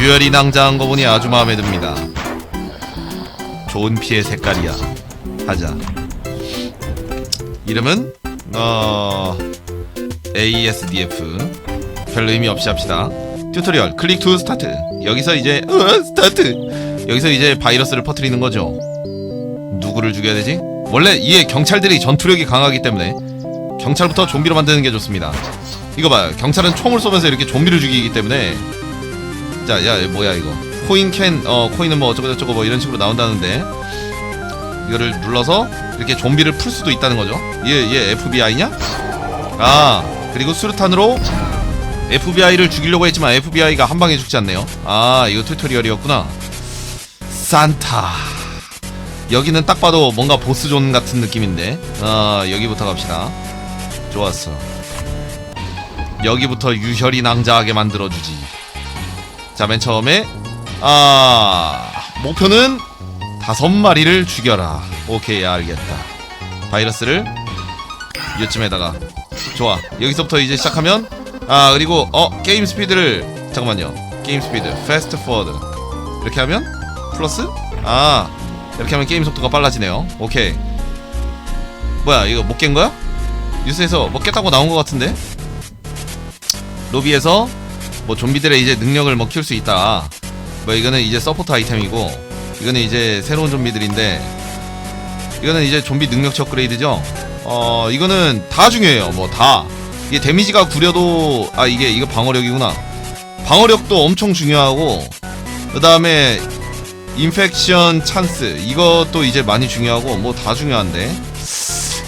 유열이 낭자한 거 보니 아주 마음에 듭니다. 좋은 피의 색깔이야. 하자. 이름은 어 ASDF 별로 의미 없이 합시다. 튜토리얼 클릭 투 스타트. 여기서 이제 으, 스타트. 여기서 이제 바이러스를 퍼뜨리는 거죠. 누구를 죽여야 되지? 원래 이에 경찰들이 전투력이 강하기 때문에 경찰부터 좀비로 만드는 게 좋습니다. 이거 봐요. 경찰은 총을 쏘면서 이렇게 좀비를 죽이기 때문에 자, 야, 뭐야 이거? 코인 캔, 어, 코인은 뭐 어쩌고 저쩌고 뭐 이런 식으로 나온다는데 이거를 눌러서 이렇게 좀비를 풀 수도 있다는 거죠. 얘, 얘 FBI냐? 아, 그리고 수류탄으로 FBI를 죽이려고 했지만 FBI가 한 방에 죽지 않네요. 아, 이거 튜토리얼이었구나. 산타. 여기는 딱 봐도 뭔가 보스존 같은 느낌인데. 아, 여기부터 갑시다. 좋았어. 여기부터 유혈이 낭자하게 만들어주지. 자, 맨 처음에 아 목표는 다섯 마리를 죽여라. 오케이, 알겠다. 바이러스를 이쯤에다가 좋아. 여기서부터 이제 시작하면 아 그리고 어 게임 스피드를 잠깐만요. 게임 스피드 패스트 포워드 이렇게 하면 플러스 아 이렇게 하면 게임 속도가 빨라지네요. 오케이. 뭐야 이거 못 깬 거야? 뉴스에서 뭐 깼다고 나온 것 같은데? 로비에서 뭐 좀비들의 이제 능력을 뭐 키울 수 있다. 뭐 이거는 이제 서포트 아이템이고 이거는 이제 새로운 좀비들인데 이거는 이제 좀비 능력치 업그레이드죠. 어 이거는 다 중요해요. 뭐 다. 이게 데미지가 구려도 아 이게 이거 방어력이구나. 방어력도 엄청 중요하고 그 다음에 인펙션 찬스 이것도 이제 많이 중요하고 뭐 다 중요한데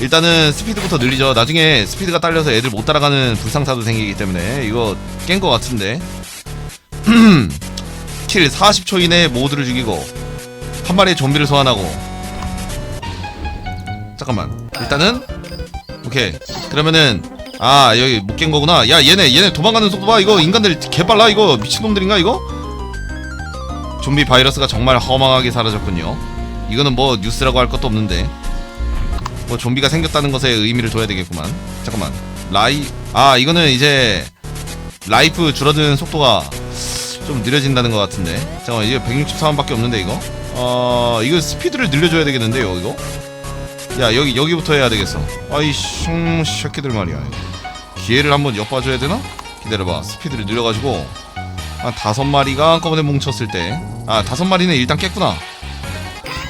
일단은 스피드부터 늘리죠. 나중에 스피드가 딸려서 애들 못 따라가는 불상사도 생기기 때문에 이거 깬 것 같은데. 킬 40초 이내에 모두를 죽이고 한 마리의 좀비를 소환하고. 잠깐만. 일단은 오케이. 그러면은 아 여기 못 깬 거구나. 야 얘네 얘네 도망가는 속도 봐. 이거 인간들 개빨라. 이거 미친놈들인가 이거? 좀비 바이러스가 정말 허망하게 사라졌군요. 이거는 뭐 뉴스라고 할 것도 없는데. 뭐 좀비가 생겼다는 것에 의미를 둬야 되겠구만. 잠깐만. 라이 아 이거는 이제 라이프 줄어드는 속도가 좀 느려진다는 것 같은데. 잠깐만 이게 164원밖에 없는데 이거. 어 이거 스피드를 늘려줘야 되겠는데요 이거. 야 여기 여기부터 해야 되겠어. 아이 슝 새끼들 말이야. 기회를 한번 엿봐줘야 되나? 기다려봐. 스피드를 늘려가지고 한 다섯 마리가 한꺼번에 뭉쳤을 때. 아 다섯 마리는 일단 깼구나.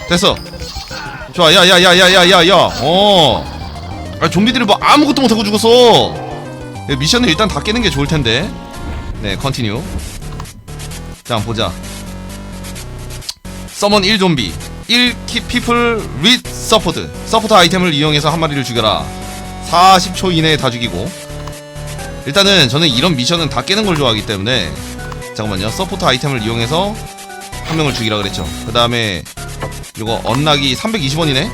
됐어. 좋아 야야야야야야야. 어. 아, 좀비들이 뭐 아무것도 못하고 죽었어. 야, 미션을 일단 다 깨는 게 좋을 텐데. 네 컨티뉴 자 보자. 서먼 1좀비. 1키 피플 윗 서포트 서포트 아이템을 이용해서 한 마리를 죽여라. 40초 이내에 다 죽이고. 일단은 저는 이런 미션은 다 깨는 걸 좋아하기 때문에. 잠깐만요. 서포트 아이템을 이용해서 한 명을 죽이라 그랬죠. 그 다음에 이거 언락이 320원이네.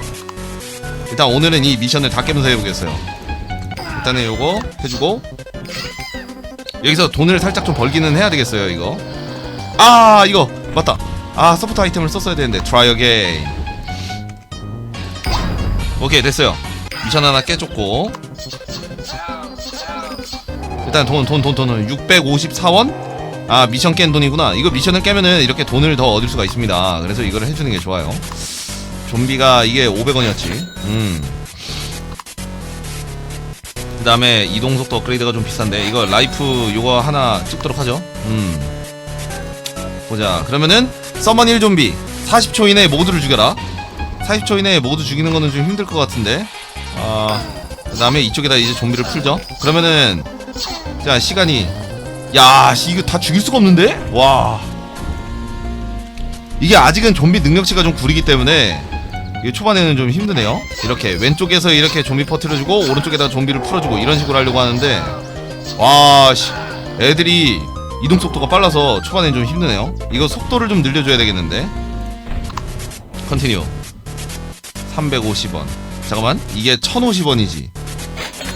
일단 오늘은 이 미션을 다 깨면서 해보겠어요. 일단은 요거 해주고 여기서 돈을 살짝 좀 벌기는 해야 되겠어요 이거. 아 이거! 맞다. 아 서포트 아이템을 썼어야 되는데. 트라이 어게인 오케이 됐어요. 미션 하나 깨줬고. 일단 돈 돈 돈 돈은 654원 아 미션 깬 돈이구나. 이거 미션을 깨면은 이렇게 돈을 더 얻을 수가 있습니다. 그래서 이거를 해주는 게 좋아요. 좀비가 이게 500원이었지. 음. 그 다음에 이동속도 업그레이드가 좀 비싼데 이거 라이프 요거 하나 찍도록 하죠. 음. 보자. 그러면은 서먼 1좀비. 40초 이내에 모두를 죽여라. 40초 이내에 모두 죽이는 거는 좀 힘들 것 같은데. 아그 다음에 이쪽에다 이제 좀비를 풀죠. 그러면은 자 시간이 야, 씨, 이거 다 죽일 수가 없는데? 와. 이게 아직은 좀비 능력치가 좀 구리기 때문에 이게 초반에는 좀 힘드네요. 이렇게 왼쪽에서 이렇게 좀비 퍼트려주고 오른쪽에다 좀비를 풀어주고 이런 식으로 하려고 하는데 와, 씨, 애들이 이동 속도가 빨라서 초반에는 좀 힘드네요. 이거 속도를 좀 늘려줘야 되겠는데. 컨티뉴. 350원. 잠깐만, 이게 1050원이지.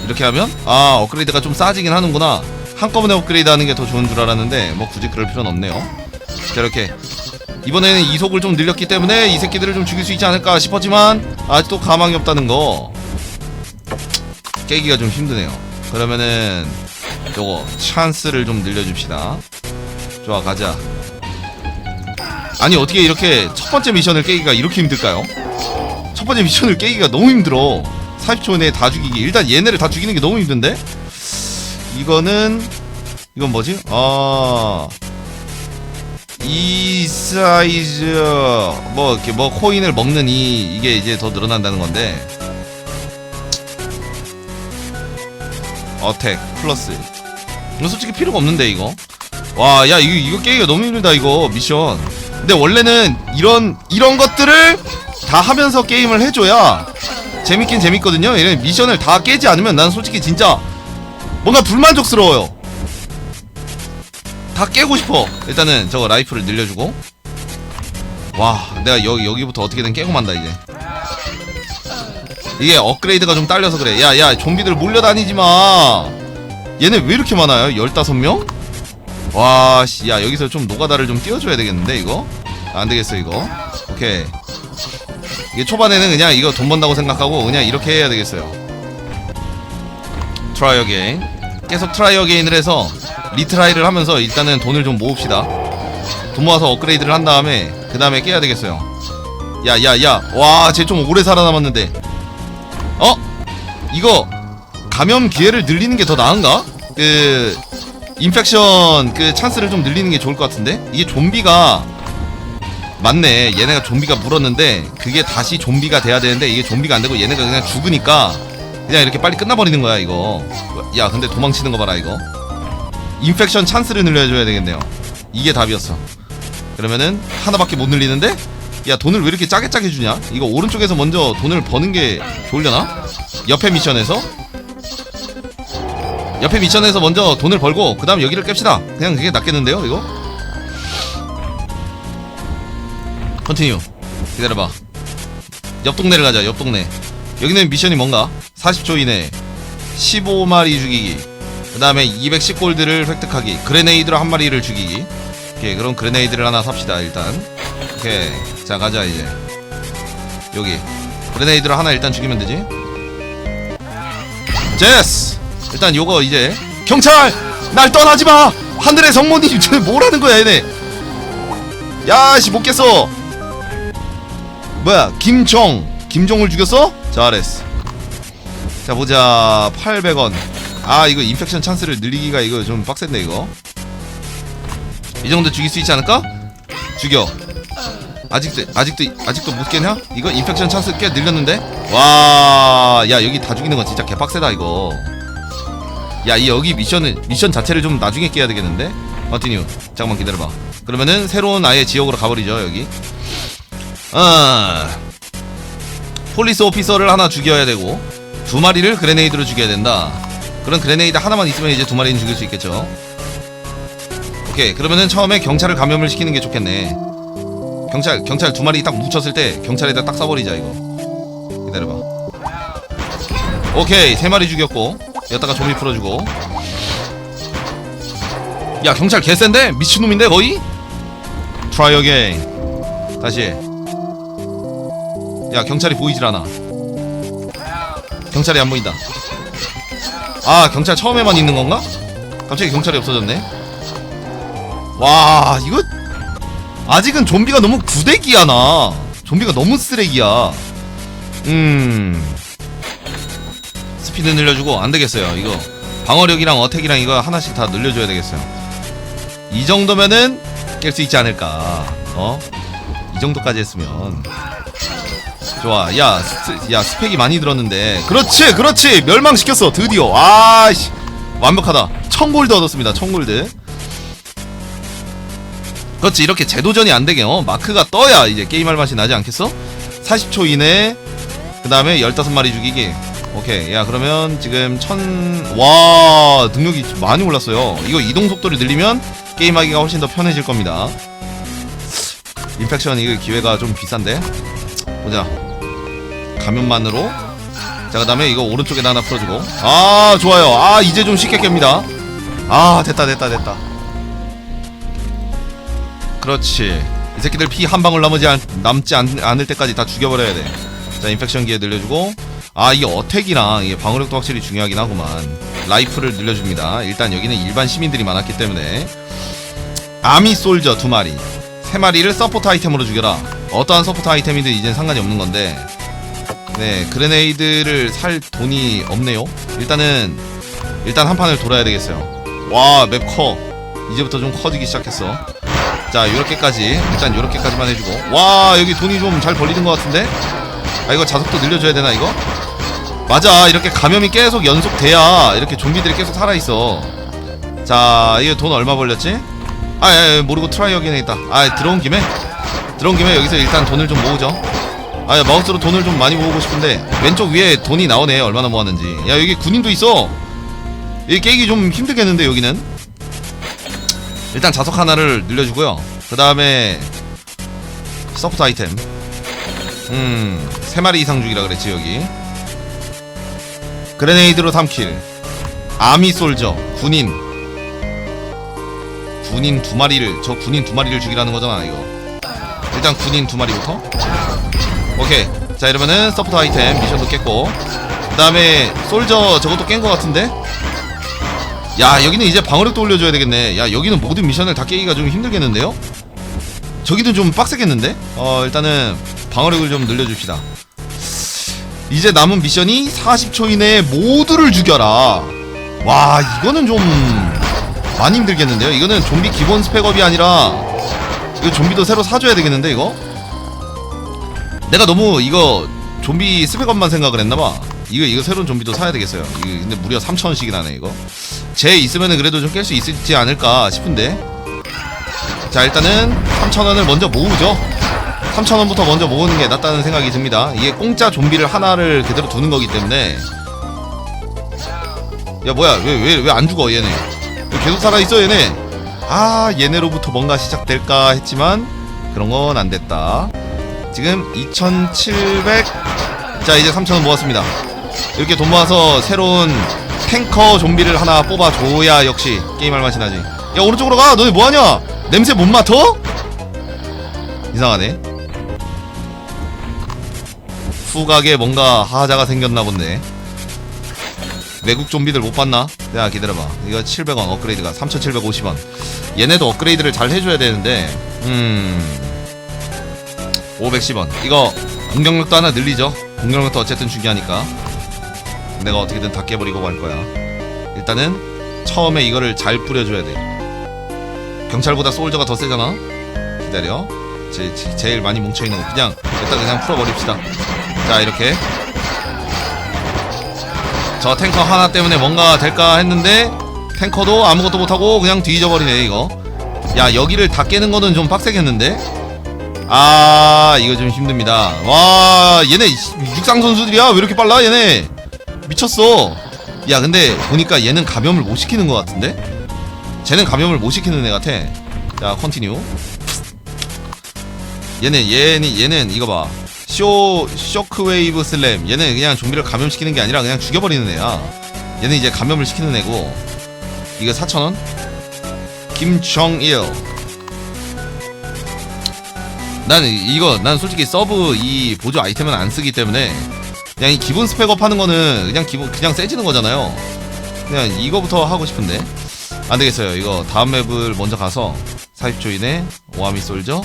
이렇게 하면 아 업그레이드가 좀 싸지긴 하는구나. 한꺼번에 업그레이드 하는 게 더 좋은 줄 알았는데 뭐 굳이 그럴 필요는 없네요. 자 이렇게. 이번에는 이속을 좀 늘렸기 때문에 이 새끼들을 좀 죽일 수 있지 않을까 싶었지만 아직도 가망이 없다는 거. 깨기가 좀 힘드네요. 그러면은 요거 찬스를 좀 늘려줍시다. 좋아 가자. 아니 어떻게 이렇게 첫 번째 미션을 깨기가 이렇게 힘들까요? 첫 번째 미션을 깨기가 너무 힘들어. 40초 내에 다 죽이기. 일단 얘네를 다 죽이는 게 너무 힘든데 이거는 이건 뭐지? 아... 이 사이즈 뭐 이렇게 뭐 코인을 먹는 이 이게 이제 더 늘어난다는 건데. 어택 플러스. 이거 솔직히 필요가 없는데 이거. 와 야 이거 이거 깨기가 너무 힘들다 이거 미션. 근데 원래는 이런 이런 것들을 다 하면서 게임을 해줘야 재밌긴 재밌거든요. 이런 미션을 다 깨지 않으면 난 솔직히 진짜 뭔가 불만족스러워요. 다 깨고 싶어. 일단은 저거 라이프를 늘려주고. 와 내가 여기 여기부터 어떻게든 깨고 만다 이제. 이게 업그레이드가 좀 딸려서 그래. 야야 좀비들 몰려다니지마. 얘네 왜 이렇게 많아요? 15명? 와씨 야 여기서 좀 노가다를 좀 띄워줘야 되겠는데 이거? 안되겠어 이거. 오케이. 이게 초반에는 그냥 이거 돈 번다고 생각하고 그냥 이렇게 해야 되겠어요 트라이 어게인 계속 트라이 어게인을 해서 리트라이를 하면서 일단은 돈을 좀 모읍시다. 돈 모아서 업그레이드를 한 다음에 그 다음에 깨야 되겠어요. 야야야. 와쟤 좀 오래 살아남았는데. 어? 이거 감염 기회를 늘리는 게 더 나은가? 그 인펙션 그 찬스를 좀 늘리는 게 좋을 것 같은데? 이게 좀비가 맞네. 얘네가 좀비가 물었는데 그게 다시 좀비가 돼야 되는데 이게 좀비가 안 되고 얘네가 그냥 죽으니까 그냥 이렇게 빨리 끝나버리는 거야 이거. 야 근데 도망치는 거 봐라 이거. 인펙션 찬스를 늘려줘야 되겠네요. 이게 답이었어. 그러면은 하나밖에 못 늘리는데? 야 돈을 왜 이렇게 짜게 짜게 주냐? 이거 오른쪽에서 먼저 돈을 버는 게 좋으려나? 옆에 미션에서? 옆에 미션에서 먼저 돈을 벌고 그 다음 여기를 깹시다. 그냥 그게 낫겠는데요 이거? 컨티뉴 기다려봐. 옆 동네를 가자 옆 동네. 여기는 미션이 뭔가 40초 이내 15마리 죽이기 그 다음에 210골드를 획득하기 그레네이드로 한 마리를 죽이기. 오케이 그럼 그레네이드를 하나 삽시다 일단. 오케이 자 가자 이제. 여기. 그레네이드로 하나 일단 죽이면 되지? 제스! 일단 요거 이제. 경찰! 날 떠나지 마! 하늘의 성모님 저 뭐라는 거야 얘네? 야씨 못 깼어. 뭐야 김정. 김종을 죽였어? 잘했어 자 보자. 800원. 아 이거 인펙션 찬스를 늘리기가 이거 좀 빡센데 이거. 이 정도 죽일 수 있지 않을까? 죽여. 아직도 아직도 아직도 못 깨냐? 이거 인펙션 찬스 꽤 늘렸는데? 와 야 여기 다 죽이는 건 진짜 개빡세다 이거. 야, 이 여기 미션은 미션 자체를 좀 나중에 깨야 되겠는데? 컨티뉴. 잠깐만 기다려봐. 그러면은 새로운 아예 지역으로 가버리죠 여기. 아, 폴리스 오피서를 하나 죽여야 되고 두 마리를 그레네이드로 죽여야 된다. 그런 그레네이드 하나만 있으면 이제 두 마리는 죽일 수 있겠죠. 오케이. 그러면은 처음에 경찰을 감염을 시키는 게 좋겠네. 경찰 경찰 두 마리 딱 뭉쳤을 때 경찰에다 딱 써버리자 이거. 기다려봐. 오케이 세 마리 죽였고. 여기다가 좀비 풀어주고 야 경찰 개센데? 미친놈인데 거의? 트라이 어게인 다시 야 경찰이 보이질 않아 경찰이 안 보인다 아 경찰 처음에만 있는 건가? 갑자기 경찰이 없어졌네 와 이거 아직은 좀비가 너무 구대기야 나 좀비가 너무 쓰레기야 음 스피드 늘려주고 안 되겠어요. 이거 방어력이랑 어택이랑 이거 하나씩 다 늘려줘야 되겠어요. 이 정도면은 깰 수 있지 않을까? 어? 이 정도까지 했으면 좋아. 야, 스, 야 스펙이 많이 들었는데 그렇지, 그렇지. 멸망시켰어 드디어. 아씨 완벽하다. 1000골드 얻었습니다. 1000골드. 그렇지 이렇게 재도전이 안 되게 어 마크가 떠야 이제 게임할 맛이 나지 않겠어? 40초 이내에 그 다음에 15마리 죽이기 오케이 야 그러면 지금 천 와 능력이 많이 올랐어요 이거 이동 속도를 늘리면 게임하기가 훨씬 더 편해질 겁니다 인펙션 이거 기회가 좀 비싼데 보자 감염만으로. 자 그 다음에 이거 오른쪽에다 하나 풀어주고. 아 좋아요. 아 이제 좀 쉽게 깹니다. 아 됐다 됐다 됐다. 그렇지. 이 새끼들 피 한 방울 남지, 않, 남지 않, 않을 때까지 다 죽여버려야 돼자 인펙션 기회 늘려주고. 아 이게 어택이랑 이게 방어력도 확실히 중요하긴 하구만. 라이프를 늘려줍니다. 일단 여기는 일반 시민들이 많았기 때문에. 아미 솔저 두 마리. 세 마리를 서포트 아이템으로 죽여라. 어떠한 서포트 아이템이든 이젠 상관이 없는 건데. 네, 그레네이드를 살 돈이 없네요. 일단은 일단 한 판을 돌아야 되겠어요. 와, 맵 커. 이제부터 좀 커지기 시작했어. 자, 요렇게까지. 일단 요렇게까지만 해주고. 와, 여기 돈이 좀 잘 벌리는 것 같은데? 아, 이거 자석도 늘려줘야 되나, 이거? 맞아. 이렇게 감염이 계속 연속돼야 이렇게 좀비들이 계속 살아있어. 자, 이거 돈 얼마 벌렸지? 아, 예, 예, 모르고 트라이 여기에 있다. 아, 들어온 김에? 들어온 김에 여기서 일단 돈을 좀 모으죠. 아, 야, 마우스로 돈을 좀 많이 모으고 싶은데, 왼쪽 위에 돈이 나오네. 얼마나 모았는지. 야, 여기 군인도 있어. 여기 깨기 좀 힘들겠는데, 여기는? 일단 자석 하나를 늘려주고요. 그 다음에, 서프트 아이템. 음, 세 마리 이상 죽이라 그랬지, 여기. 그레네이드로 3킬. 아미 솔저, 군인. 군인 두 마리를, 저 군인 두 마리를 죽이라는 거잖아, 이거. 일단 군인 두 마리부터. 오케이. 자, 이러면은 서포트 아이템 미션도 깼고. 그 다음에 솔저 저것도 깬거 같은데? 야, 여기는 이제 방어력도 올려줘야 되겠네. 야, 여기는 모든 미션을 다 깨기가 좀 힘들겠는데요? 저기는 좀 빡세겠는데? 어, 일단은 방어력을 좀 늘려줍시다. 이제 남은 미션이 40초 이내에 모두를 죽여라. 와, 이거는 좀 많이 힘들겠는데요? 이거는 좀비 기본 스펙업이 아니라 이거 좀비도 새로 사줘야 되겠는데 이거? 내가 너무 이거 좀비 스펙업만 생각을 했나봐. 이거 이거 새로운 좀비도 사야 되겠어요. 이거 근데 무려 3,000원씩이나 하네 이거. 제 있으면은 그래도 좀 깰 수 있지 않을까 싶은데. 자 일단은 3,000원을 먼저 모으죠. 3,000원부터 먼저 모으는 게 낫다는 생각이 듭니다. 이게 공짜 좀비를 하나를 그대로 두는 거기 때문에. 야 뭐야 왜 왜 왜 안 죽어 얘네? 왜 계속 살아 있어 얘네? 아 얘네로부터 뭔가 시작될까 했지만 그런 건 안 됐다. 지금 2,700. 자 이제 3,000원 모았습니다. 이렇게 돈 모아서 새로운 탱커 좀비를 하나 뽑아줘야 역시 게임할 맛이 나지. 야 오른쪽으로 가. 너네 뭐하냐? 냄새 못 맡아? 이상하네. 후각에 뭔가 하자가 생겼나 본데. 외국 좀비들 못 봤나? 야 기다려봐. 이거 700원 업그레이드가 3,750원. 얘네도 업그레이드를 잘 해줘야 되는데, 음. 510원. 이거 공격력도 하나 늘리죠. 공격력도 어쨌든 중요하니까. 내가 어떻게든 다 깨버리고 갈 거야. 일단은 처음에 이거를 잘 뿌려줘야 돼. 경찰보다 솔저가 더 세잖아. 기다려. 제, 제, 제일 많이 뭉쳐있는 거 그냥 일단 그냥 풀어버립시다. 자 이렇게 저 탱커 하나 때문에 뭔가 될까 했는데 탱커도 아무것도 못하고 그냥 뒤져버리네 이거. 야 여기를 다 깨는 거는 좀 빡세겠는데? 아 이거 좀 힘듭니다. 와 얘네 육상 선수들이야? 왜 이렇게 빨라 얘네? 미쳤어. 야 근데 보니까 얘는 감염을 못 시키는 것 같은데? 쟤는 감염을 못 시키는 애 같아. 자 컨티뉴 얘는 얘는 얘는 이거 봐 쇼 쇼크웨이브 슬램. 얘는 그냥 좀비를 감염시키는 게 아니라 그냥 죽여버리는 애야. 얘는 이제 감염을 시키는 애고. 이거 4천원? 김정일 난 이거 난 솔직히 서브 이 보조 아이템은 안 쓰기 때문에 그냥 이 기본 스펙업 하는 거는 그냥 기본 그냥 세지는 거잖아요. 그냥 이거부터 하고 싶은데 안 되겠어요. 이거 다음 맵을 먼저 가서 40초 이내 오아미 솔저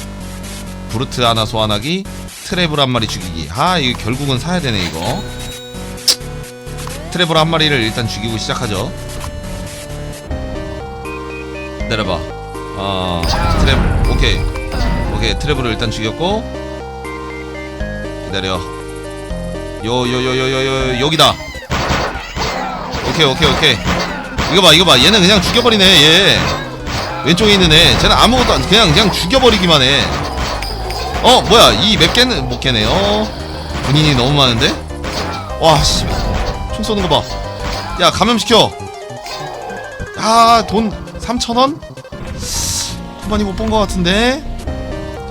브루트 하나 소환하기 트래블 한 마리 죽이기. 아 이거 결국은 사야 되네 이거. 트래블 한 마리를 일단 죽이고 시작하죠. 내려봐. 아 트래블 오케이. 오케이 트래블을 일단 죽였고. 기다려. 요요 요 요 요 여기다. 오케이 오케이 오케이. 이거 봐 이거 봐. 얘는 그냥 죽여버리네 얘. 왼쪽에 있는 애. 쟤는 아무것도 안 그냥 그냥 죽여버리기만 해어 뭐야? 이몇 개는 못 깨네 어 군인이 너무 많은데? 와씨. 총 쏘는 거 봐 야 감염시켜. 아돈 3천원? 많이 못 본 것 같은데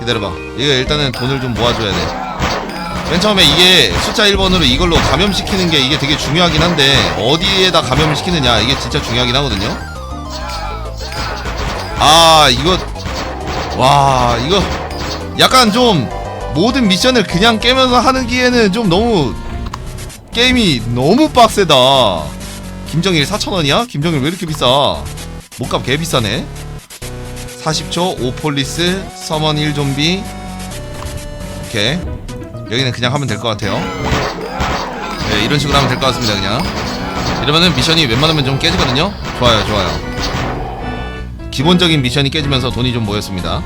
기다려봐. 이거 일단은 돈을 좀 모아줘야 돼 맨 처음에 이게 숫자 1번으로 이걸로 감염시키는 게 이게 되게 중요하긴 한데 어디에다 감염을 시키느냐 이게 진짜 중요하긴 하거든요. 아 이거 와 이거 약간 좀 모든 미션을 그냥 깨면서 하는 기에는 좀 너무 게임이 너무 빡세다. 김정일 4천원이야? 김정일 왜 이렇게 비싸? 몸값 개 비싸네 40초 오폴리스 서먼 1 좀비. 오케이. 여기는 그냥 하면 될 것 같아요. 네 이런 식으로 하면 될 것 같습니다 그냥. 이러면은 미션이 웬만하면 좀 깨지거든요? 좋아요 좋아요. 기본적인 미션이 깨지면서 돈이 좀 모였습니다.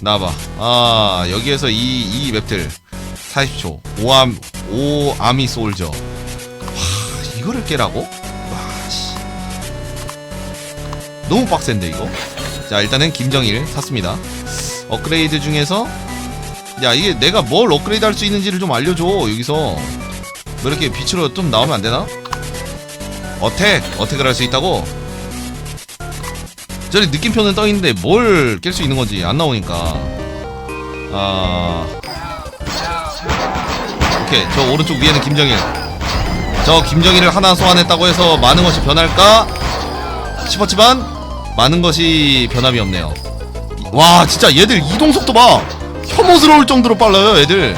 나와봐. 아 여기에서 이, 이 맵들. 40초. 오암 오아미 솔저. 와 이거를 깨라고? 너무 빡센데 이거? 자 일단은 김정일 샀습니다. 업그레이드 중에서 야 이게 내가 뭘 업그레이드 할 수 있는지를 좀 알려줘 여기서. 뭐 이렇게 빛으로 좀 나오면 안 되나? 어택! 어택을 할 수 있다고? 저리 느낌표는 떠 있는데 뭘 깰 수 있는 건지 안 나오니까. 아. 오케이 저 오른쪽 위에는 김정일. 저 김정일을 하나 소환했다고 해서 많은 것이 변할까? 싶었지만 많은 것이 변함이 없네요. 와 진짜 얘들 이동 속도 봐. 혐오스러울 정도로 빨라요 애들.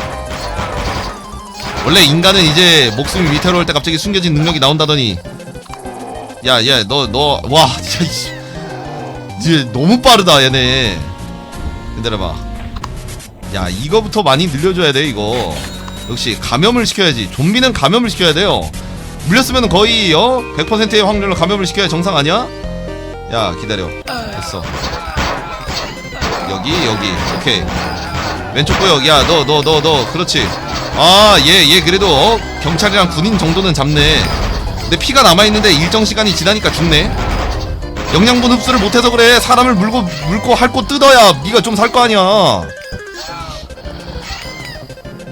원래 인간은 이제 목숨이 위태로울 때 갑자기 숨겨진 능력이 나온다더니. 야 야 너 너 와 진짜. 이제 너무 빠르다 얘네. 기다려봐. 야 이거부터 많이 늘려줘야 돼 이거. 역시 감염을 시켜야지. 좀비는 감염을 시켜야 돼요. 물렸으면 거의 어? 100%의 확률로 감염을 시켜야 정상 아니야? 야 기다려. 됐어. 여기 여기. 오케이. 왼쪽 구역. 야너 너 너 너. 그렇지. 아얘얘 그래도 어? 경찰이랑 군인 정도는 잡네. 근데 피가 남아있는데 일정 시간이 지나니까 죽네. 영양분 흡수를 못해서 그래. 사람을 물고 물고 핥고 뜯어야 네가 좀 살 거 아니야.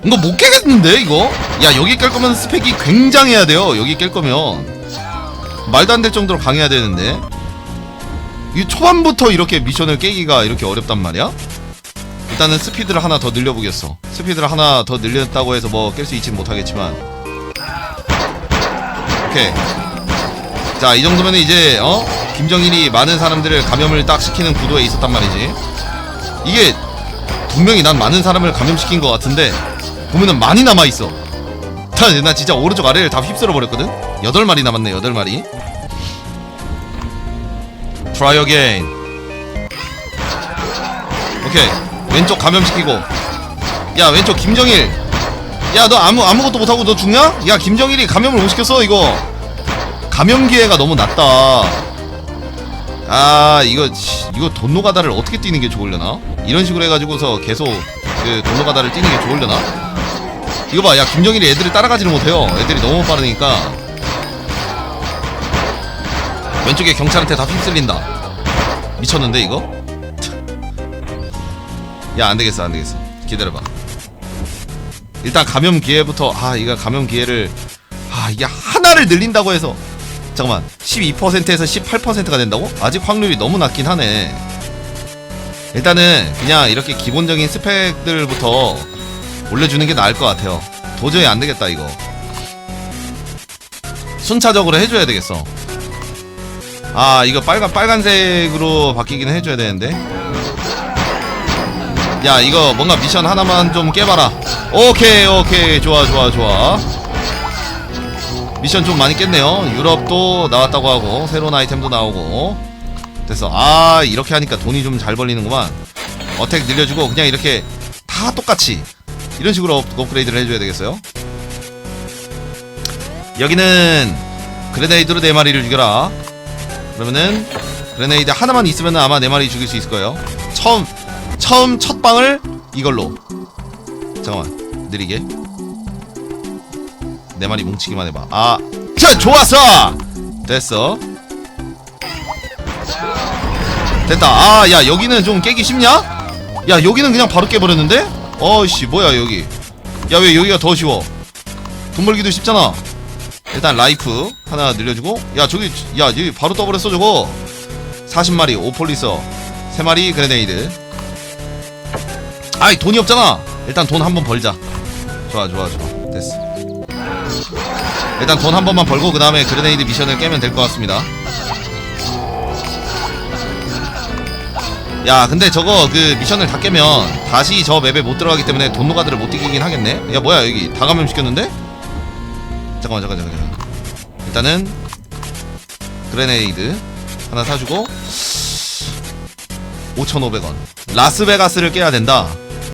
이거 못 깨겠는데 이거? 야 여기 깰 거면 스펙이 굉장해야 돼요. 여기 깰 거면. 말도 안 될 정도로 강해야 되는데 이 초반부터 이렇게 미션을 깨기가 이렇게 어렵단 말이야? 일단은 스피드를 하나 더 늘려보겠어. 스피드를 하나 더 늘렸다고 해서 뭐 깰 수 있진 못하겠지만. 오케이. 자 이 정도면 이제 어? 김정일이 많은 사람들을 감염을 딱 시키는 구도에 있었단 말이지. 이게 분명히 난 많은 사람을 감염시킨 것 같은데 보면은 많이 남아있어. 나, 나 진짜 오른쪽 아래를 다 휩쓸어 버렸거든? 8마리 남았네 8마리 Try again 오케이 왼쪽 감염시키고 야 왼쪽 김정일 야 너 아무 아무것도 못하고 너 죽냐? 야 김정일이 감염을 못 시켰어 이거 감염 기회가 너무 낮다 아 이거 씨, 이거 돈노가다를 어떻게 뛰는 게 좋으려나? 이런 식으로 해가지고서 계속 그 돈노가다를 뛰는 게 좋으려나? 이거 봐, 야 김정일이 애들을 따라가지를 못해요. 애들이 너무 빠르니까 왼쪽에 경찰한테 다 휩쓸린다. 미쳤는데 이거? 야 안 되겠어, 안 되겠어. 기다려봐. 일단 감염 기회부터 아 이거 감염 기회를 아 이게 하나를 늘린다고 해서 잠깐만 12%에서 18%가 된다고? 아직 확률이 너무 낮긴 하네. 일단은 그냥 이렇게 기본적인 스펙들부터 올려주는 게 나을 것 같아요. 도저히 안 되겠다 이거. 순차적으로 해줘야 되겠어. 아 이거 빨간 빨간색으로 바뀌긴 해줘야 되는데. 야 이거 뭔가 미션 하나만 좀 깨봐라. 오케이 오케이 좋아 좋아 좋아. 미션 좀 많이 깼네요. 유럽도 나왔다고 하고 새로운 아이템도 나오고 됐어. 아 이렇게 하니까 돈이 좀 잘 벌리는구만. 어택 늘려주고 그냥 이렇게 다 똑같이 이런 식으로 업- 업그레이드를 해줘야 되겠어요. 여기는 그레네이드로 네 마리를 죽여라. 그러면은 그레네이드 하나만 있으면 아마 네 마리 죽일 수 있을 거예요. 처음 처음 첫 방을 이걸로 잠깐만 느리게 네 마리 뭉치기만 해봐. 아, 자 좋았어. 됐어. 됐다. 아, 야 여기는 좀 깨기 쉽냐? 야 여기는 그냥 바로 깨버렸는데? 어이씨 뭐야 여기? 야 왜 여기가 더 쉬워? 돈 벌기도 쉽잖아. 일단 라이프 하나 늘려주고 야 저기 야 여기 바로 떠버렸어 저거. 40마리 오폴리서. 3마리 그레네이드. 아이 돈이 없잖아. 일단 돈 한 번 벌자. 좋아 좋아 좋아. 됐어. 일단 돈 한 번만 벌고 그 다음에 그레네이드 미션을 깨면 될 것 같습니다. 야 근데 저거 그 미션을 다 깨면 다시 저 맵에 못 들어가기 때문에 돈 노가드를 못 이기긴 하겠네. 야 뭐야 여기 다 감염시켰는데? 잠깐만 잠깐 잠깐 잠깐 일단은 그레네이드 하나 사주고 5,500원. 라스베가스를 깨야 된다.